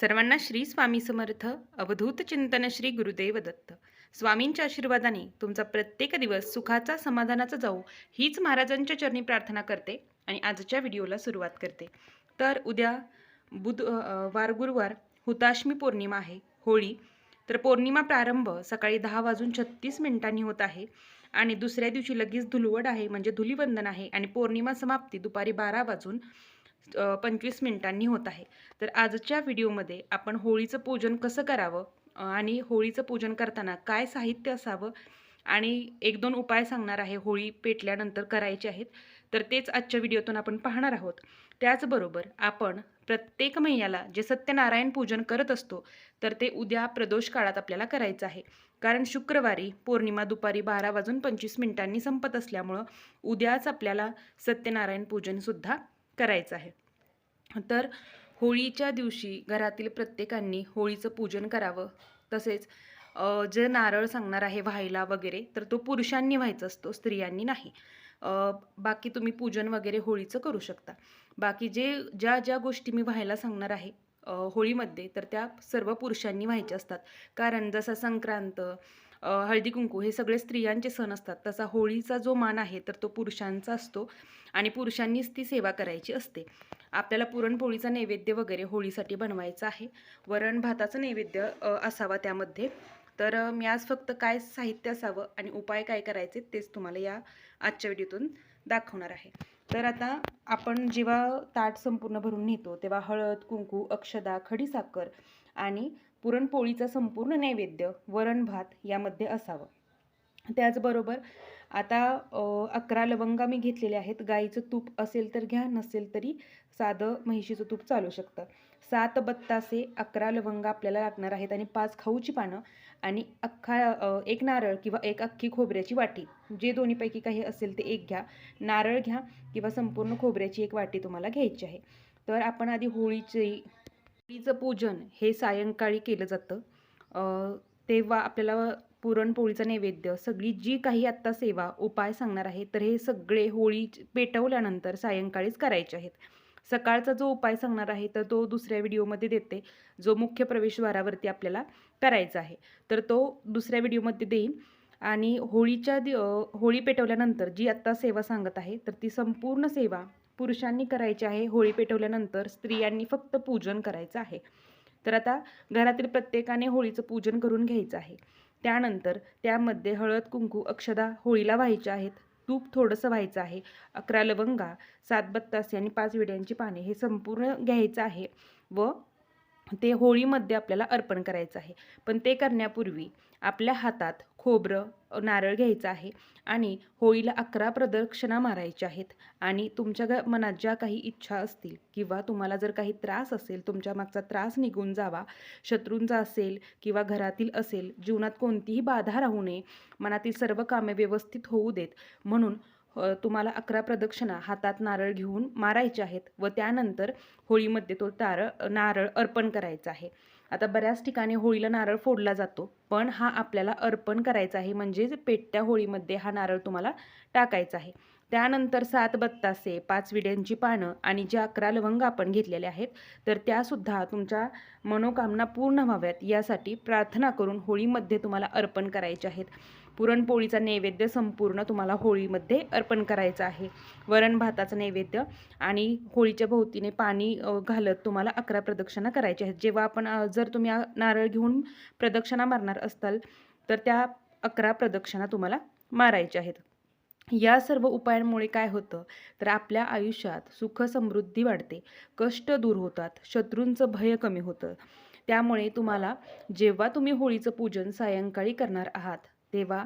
सर्वांना श्री स्वामी समर्थ अवधूत चिंतन श्री गुरुदेव दत्त. स्वामींच्या आशीर्वादाने तुमचा प्रत्येक दिवस सुखाचा समाधानाचा जाऊ हीच महाराजांच्या चरणी प्रार्थना करते आणि आजच्या व्हिडिओला सुरुवात करते. तर उद्या बुध वार गुरुवार हुताश्मी पौर्णिमा आहे होळी. तर पौर्णिमा प्रारंभ सकाळी दहा वाजून छत्तीस मिनिटांनी होत आहे आणि दुसऱ्या दिवशी लगेच धुलवड आहे म्हणजे धुलीवंदन आहे आणि पौर्णिमा समाप्ती दुपारी बारा वाजून पंचवीस मिनिटांनी होत आहे. तर आजच्या व्हिडिओमध्ये आपण होळीचं पूजन कसं करावं? आणि होळीचं पूजन करताना काय साहित्य असावं? आणि एक दोन उपाय सांगणार आहे होळी पेटल्यानंतर करायचे आहेत. तर तेच आजच्या व्हिडिओतून आपण पाहणार आहोत. त्याचबरोबर आपण प्रत्येक महिन्याला जे सत्यनारायण पूजन करत असतो तर ते उद्या प्रदोष काळात आपल्याला करायचं आहे. कारण शुक्रवारी पौर्णिमा दुपारी बारा वाजून पंचवीस मिनिटांनी संपत असल्यामुळं उद्याच आपल्याला सत्यनारायण पूजनसुद्धा करायचं आहे. तर होळीच्या दिवशी घरातील प्रत्येकांनी होळीचं पूजन करावं. तसेच जे नारळ सांगणार आहे व्हायला वगैरे तर तो पुरुषांनी व्हायचा असतो स्त्रियांनी नाही. बाकी तुम्ही पूजन वगैरे होळीचं करू शकता. बाकी जे ज्या ज्या गोष्टी मी व्हायला सांगणार आहे होळीमध्ये तर त्या सर्व पुरुषांनी व्हायच्या असतात. कारण जसा संक्रांत हळदी कुंकू हे सगळे स्त्रियांचे सण असतात. तसा होळीचा जो मान आहे तर तो पुरुषांचा असतो आणि पुरुषांनीच ती सेवा करायची असते. आपल्याला पुरणपोळीचा नैवेद्य वगैरे होळीसाठी बनवायचा आहे. वरण भाताचा नैवेद्य असावा त्यामध्ये. तर मी आज फक्त काय साहित्य असावं आणि उपाय काय करायचे तेच तुम्हाला या आजच्या व्हिडिओतून दाखवणार आहे. तर आता आपण जेव्हा ताट संपूर्ण भरून नेतो तेव्हा हळद कुंकू अक्षदा खडीसाखर आणि पुरणपोळीचा संपूर्ण नैवेद्य वरण भात यामध्ये असावं. त्याचबरोबर आता अकरा लवंगा मी घेतलेले आहेत. गाईचं तूप असेल तर घ्या नसेल तरी साधं म्हैशीचं तूप चालू शकतं. सात बत्तासे अकरा लवंगा आपल्याला लागणार आहेत आणि पाच खाऊची पानं आणि अख्खा एक नारळ किंवा एक अख्खी खोबऱ्याची वाटी. जे दोन्हीपैकी काही असेल ते एक घ्या. नारळ घ्या किंवा संपूर्ण खोबऱ्याची एक वाटी तुम्हाला घ्यायची आहे. तर आपण आधी होळीची पूजन हे सायंकाळी केलं जातं. तेव्हा आपल्याला पुरणपोळीचा नैवेद्य सगळी जी काही आत्ता सेवा उपाय सांगणार आहे तर हे सगळे होळी पेटवल्यानंतर सायंकाळीच करायचे आहेत. सकाळचा जो उपाय सांगणार आहे तर तो दुसऱ्या व्हिडिओमध्ये देते. जो मुख्य प्रवेशद्वारावरती आपल्याला करायचा आहे. तर तो दुसऱ्या व्हिडिओमध्ये देईन. आणि होळीच्या दि होळी पेटवल्यानंतर जी आत्ता सेवा सांगत आहे तर ती संपूर्ण सेवा पुरुषांनी करायची आहे होळी पेटवल्यानंतर स्त्रियांनी फक्त पूजन करायचं आहे. तर आता घरातील प्रत्येकाने होळीचं पूजन करून घ्यायचं आहे. त्यानंतर त्यामध्ये हळद कुंकू अक्षदा होळीला व्हायच्या आहेत. तूप थोडंसं व्हायचं आहे. अकरा लवंगा सात बत्तासे आणि पाच विड्यांची पाने हे संपूर्ण घ्यायचं आहे व ते होळीमध्ये आपल्याला अर्पण करायचं आहे. पण ते करण्यापूर्वी आपल्या हातात खोबरं नारळ घ्यायचं आहे आणि होळीला अकरा प्रदक्षिणा मारायच्या आहेत आणि तुमच्या ग मनात ज्या काही इच्छा असतील किंवा तुम्हाला जर काही त्रास असेल तुमच्या मागचा त्रास निघून जावा शत्रूंचा असेल किंवा घरातील असेल जीवनात कोणतीही बाधा राहू नये मनातील सर्व कामे व्यवस्थित होऊ देत. म्हणून तुम्हाला अकरा प्रदक्षिणा हातात नारळ घेऊन मारायचे आहेत व त्यानंतर होळीमध्ये तो तारळ नारळ अर्पण करायचा आहे. आता बऱ्याच ठिकाणी होळीला नारळ फोडला जातो पण हा आपल्याला अर्पण करायचा आहे म्हणजेच पेटत्या होळीमध्ये हा नारळ तुम्हाला टाकायचा आहे. त्यानंतर सात बत्तासे पाच विड्यांची पानं आणि ज्या अकरा लवंग आपण घेतलेले आहेत तर त्यासुद्धा तुमच्या मनोकामना पूर्ण व्हाव्यात. यासाठी प्रार्थना करून होळीमध्ये तुम्हाला अर्पण करायचे आहेत. पुरणपोळीचा नैवेद्य संपूर्ण तुम्हाला होळीमध्ये अर्पण करायचं आहे. वरण भाताचं नैवेद्य आणि होळीच्या भोवतीने पाणी घालत तुम्हाला अकरा प्रदक्षिणा करायच्या आहेत. जेव्हा आपण जर तुम्ही नारळ घेऊन प्रदक्षिणा मारणार असताल तर त्या अकरा प्रदक्षिणा तुम्हाला मारायच्या आहेत. या सर्व उपायांमुळे काय होतं? तर आपल्या आयुष्यात सुख समृद्धी वाढते. कष्ट दूर होतात. शत्रूंचं भय कमी होतं. त्यामुळे तुम्हाला जेव्हा तुम्ही होळीचं पूजन सायंकाळी करणार आहात तेव्हा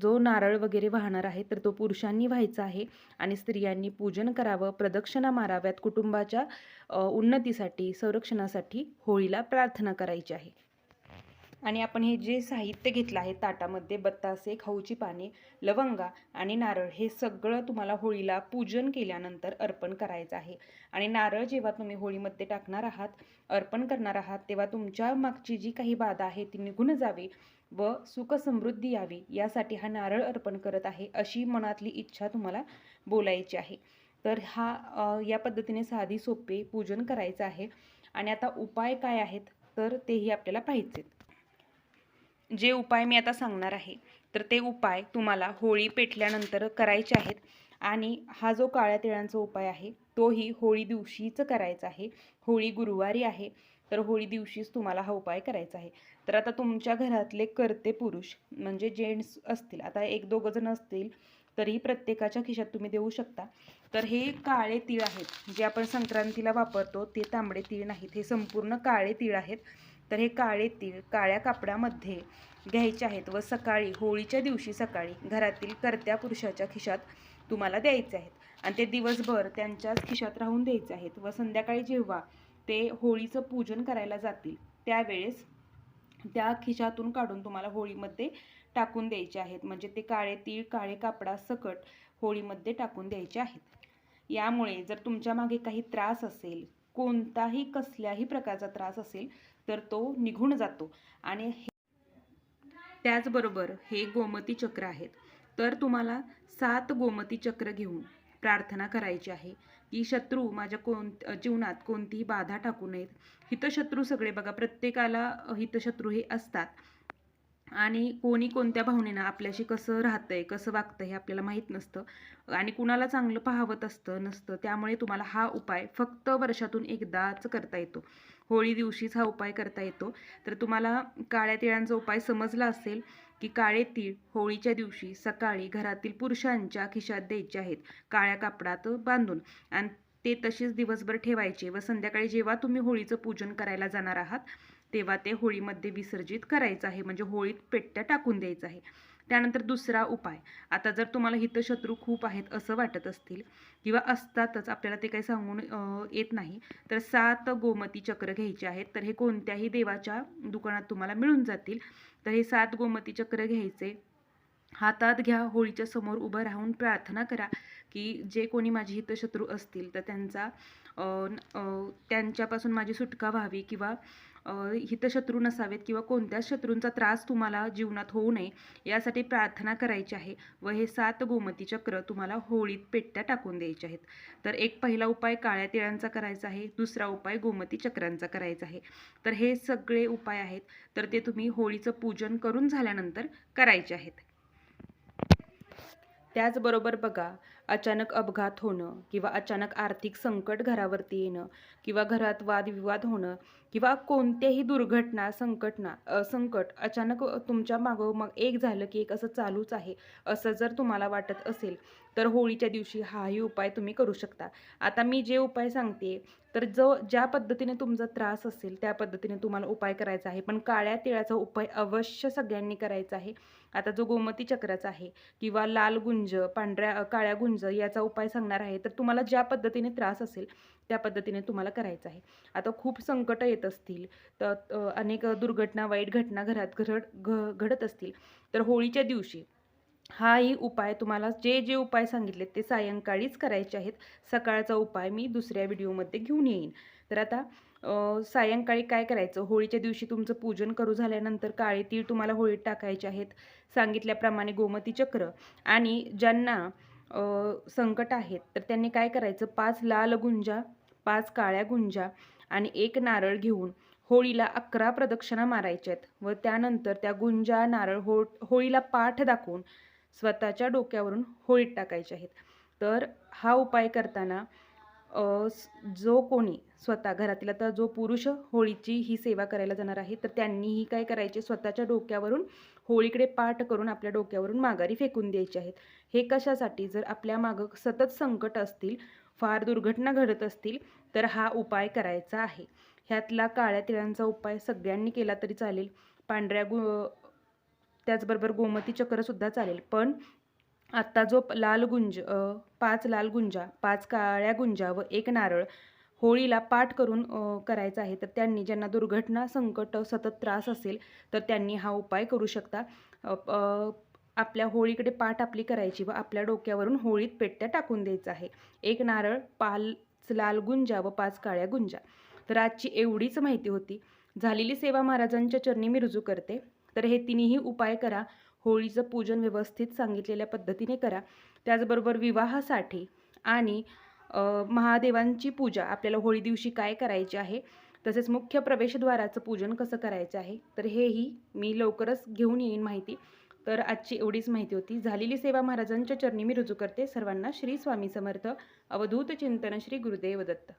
जो नारळ वगैरे वाहणार आहे तर तो पुरुषांनी व्हायचा आहे आणि स्त्रियांनी पूजन करावं प्रदक्षिणा माराव्यात कुटुंबाच्या उन्नतीसाठी संरक्षणासाठी होळीला प्रार्थना करायची आहे. आणि आपण हे जे साहित्य घेतलं आहे ताटामध्ये बत्तासे खाऊची पाने लवंगा आणि नारळ हे सगळं तुम्हाला होळीला पूजन केल्यानंतर अर्पण करायचं आहे. आणि नारळ जेव्हा तुम्ही होळीमध्ये टाकणार आहात अर्पण करणार आहात तेव्हा तुमच्या मागची जी काही बाधा आहे ती निघून जावी व सुख समृद्धी यावी यासाठी हा नारळ अर्पण करत आहे अशी मनातली इच्छा तुम्हाला बोलायची आहे. तर हा या पद्धतीने साधी सोपे पूजन करायचं आहे. आणि आता उपाय काय आहेत तर तेही आपल्याला पाहिजेत. जे उपाय मी आता सांगणार आहे तर ते उपाय तुम्हाला होळी पेटल्यानंतर करायचे आहेत. आणि हा जो काळ्या तिळांचा उपाय आहे तोही होळी दिवशीच करायचा आहे. होळी गुरुवारी आहे तर होळी दिवशीच तुम्हाला हा उपाय करायचा आहे. तर आता तुमच्या घरातले करते पुरुष म्हणजे जेंट्स असतील आता एक दोघं जण असतील तरी प्रत्येकाच्या खिशात तुम्ही देऊ शकता. तर हे काळे तीळ आहेत जे आपण संक्रांतीला वापरतो ते तांबडे तीळ नाहीत हे संपूर्ण काळे तीळ आहेत. तर हे काळे तीळ काळ्या कापडामध्ये घ्यायचे आहेत व सकाळी होळीच्या दिवशी सकाळी घरातील कर्त्या पुरुषाच्या खिशात तुम्हाला द्यायचे आहेत. आणि ते दिवसभर त्यांच्याच खिशात राहून द्यायचे आहेत व संध्याकाळी जेव्हा ते होळीचं पूजन करायला जातील त्यावेळेस त्या खिशातून काढून तुम्हाला होळीमध्ये टाकून द्यायचे आहेत. म्हणजे ते काळे तीळ काळे कापडा सकट होळीमध्ये टाकून द्यायचे आहेत. यामुळे जर तुमच्या मागे काही त्रास असेल कोणताही कसल्याही प्रकारचा त्रास असेल तर तो निघून जातो. आणि त्याचबरोबर हे गोमती चक्र आहेत. तर तुम्हाला सात गोमती चक्र घेऊन प्रार्थना करायची आहे की शत्रू माझ्या कोण जीवनात कोणतीही बाधा टाकू नयेत. हितशत्रू सगळे बघा प्रत्येकाला हितशत्रू हे असतात. आणि कोणी कोणत्या भावनेनं आपल्याशी कसं राहतंय कसं वागतंय हे आपल्याला माहीत नसतं. आणि कुणाला चांगलं पाहावत असतं नसतं. त्यामुळे तुम्हाला हा उपाय फक्त वर्षातून एकदाच करता येतो. होळी दिवशीच हा उपाय करता येतो. तर तुम्हाला काळ्या तिळांचा उपाय समजला असेल की काळे तीळ होळीच्या दिवशी सकाळी घरातील पुरुषांच्या खिशात द्यायचे आहेत काळ्या कापडात बांधून. आणि ते तसेच दिवसभर ठेवायचे व संध्याकाळी जेव्हा तुम्ही होळीचं पूजन करायला जाणार आहात तेव्हा ते होळीमध्ये विसर्जित करायचं आहे. म्हणजे होळीत पेट्ट्या टाकून द्यायचं आहे. त्यानंतर दुसरा उपाय. आता जर तुम्हाला हितशत्रू खूप आहेत असं वाटत असतील किंवा असतातच आपल्याला ते काही सांगून येत नाही तर सात गोमती चक्र घ्यायचे आहेत. तर हे कोणत्याही देवाच्या दुकानात तुम्हाला मिळून जातील. तर हे सात गोमती चक्र घ्यायचे. हातात घ्या होळीच्या समोर उभं राहून प्रार्थना करा की जे कोणी माझे हितशत्रू असतील तर त्यांचा त्यांच्यापासून माझी सुटका व्हावी किंवा हितशत्रू नसावेत किंवा कोणत्याच शत्रूंचा त्रास तुम्हाला जीवनात होऊ नये यासाठी प्रार्थना करायची आहे व हे सात गोमती चक्र तुम्हाला होळीत पेट्ट्या टाकून द्यायचे आहेत. तर एक पहिला उपाय काळ्या तिळांचा करायचा आहे दुसरा उपाय गोमती चक्रांचा करायचा आहे. तर हे सगळे उपाय आहेत तर ते तुम्ही होळीचं पूजन करून झाल्यानंतर करायचे आहेत. त्याचबरोबर बघा अचानक अपघात होणं किंवा अचानक आर्थिक संकट घरावरती येणं किंवा घरात वादविवाद होणं किंवा कोणत्याही दुर्घटना संकटना संकट अचानक तुमच्या मागोमाग एक झालं की एक असं चालूच आहे असं जर तुम्हाला वाटत असेल तर होळीच्या दिवशी हाही उपाय तुम्ही करू शकता. आता मी जे उपाय सांगते तर जो ज्या पद्धतीने तुमचा त्रास असेल त्या पद्धतीने तुम्हाला उपाय करायचा आहे. पण काळ्या तिळाचा उपाय अवश्य सगळ्यांनी करायचा आहे. आता जो गोमती चक्राचा आहे किंवा लाल गुंज पांढऱ्या काळ्या गुंज याचा उपाय सांगणार आहे तर तुम्हाला ज्या पद्धतीने त्रास असेल त्या पद्धतीने तुम्हाला करायचं आहे. आता खूप संकटं येत असतील तर अनेक दुर्घटना वाईट घटना घरात घड घ घडत असतील तर होळीच्या दिवशी हाही उपाय तुम्हाला जे जे उपाय सांगितले ते सायंकाळीच करायचे आहेत. सकाळचा उपाय मी दुसऱ्या व्हिडिओमध्ये घेऊन येईन. तर आता सायंकाळी काय करायचं? होळीच्या दिवशी तुमचं पूजन करू झाल्यानंतर काळे तीळ तुम्हाला होळीत टाकायचे आहेत सांगितल्याप्रमाणे गोमती चक्र. आणि ज्यांना संकट आहेत तर त्यांनी काय करायचं? पाच लाल गुंजा पाच काळ्या गुंजा आणि एक नारळ घेऊन होळीला अकरा प्रदक्षिणा मारायच्या आहेत. व त्यानंतर त्या गुंजा नारळ हो होळीला पाठ दाखवून स्वतःच्या डोक्यावरून होळीत टाकायचे आहेत. तर हा उपाय करताना जो कोणी स्वतः घरातील आता जो पुरुष होळीची ही सेवा करायला जाणार आहे तर त्यांनीही काय करायचे? स्वतःच्या डोक्यावरून होळीकडे पाठ करून आपल्या डोक्यावरून माघारी फेकून द्यायचे आहेत. हे कशासाठी? जर आपल्या मागं सतत संकट असतील फार दुर्घटना घडत असतील तर हा उपाय करायचा आहे. ह्यातला काळ्या तिळांचा उपाय सगळ्यांनी केला तरी चालेल. पांढऱ्या गु त्याचबरोबर गोमती चक्रसुद्धा चालेल. पण आत्ता जो प- लाल गुंज पाच लाल गुंजा पाच काळ्या गुंजा व एक नारळ होळीला पाठ करून करायचा आहे तर त्यांनी ज्यांना दुर्घटना संकट सतत त्रास असेल तर त्यांनी हा उपाय करू शकता. आपल्या होळीकडे पाठ आपली करायची व आपल्या डोक्यावरून होळीत पेट्ट्या टाकून द्यायचं आहे. एक नारळ पाच लाल गुंजा व पाच काळ्या गुंजा. तर आजची एवढीच माहिती होती. झालेली सेवा महाराजांच्या चरणी मी रुजू करते. तर हे तिन्ही उपाय करा. होळीचं पूजन व्यवस्थित सांगितलेल्या पद्धतीने करा. त्याचबरोबर विवाहासाठी आणि महादेवांची पूजा आपल्याला होळी दिवशी काय करायची आहे? तसेच मुख्य प्रवेशद्वाराचं पूजन कसं करायचं आहे? तर हेही मी लवकरच घेऊन येईन माहिती. तर आजची एवढीच माहिती होती. झालेली सेवा महाराजांच्या चरणी मी रुजू करते. सर्वांना श्री स्वामी समर्थ. अवधूत चिंतन श्री गुरुदेव दत्त.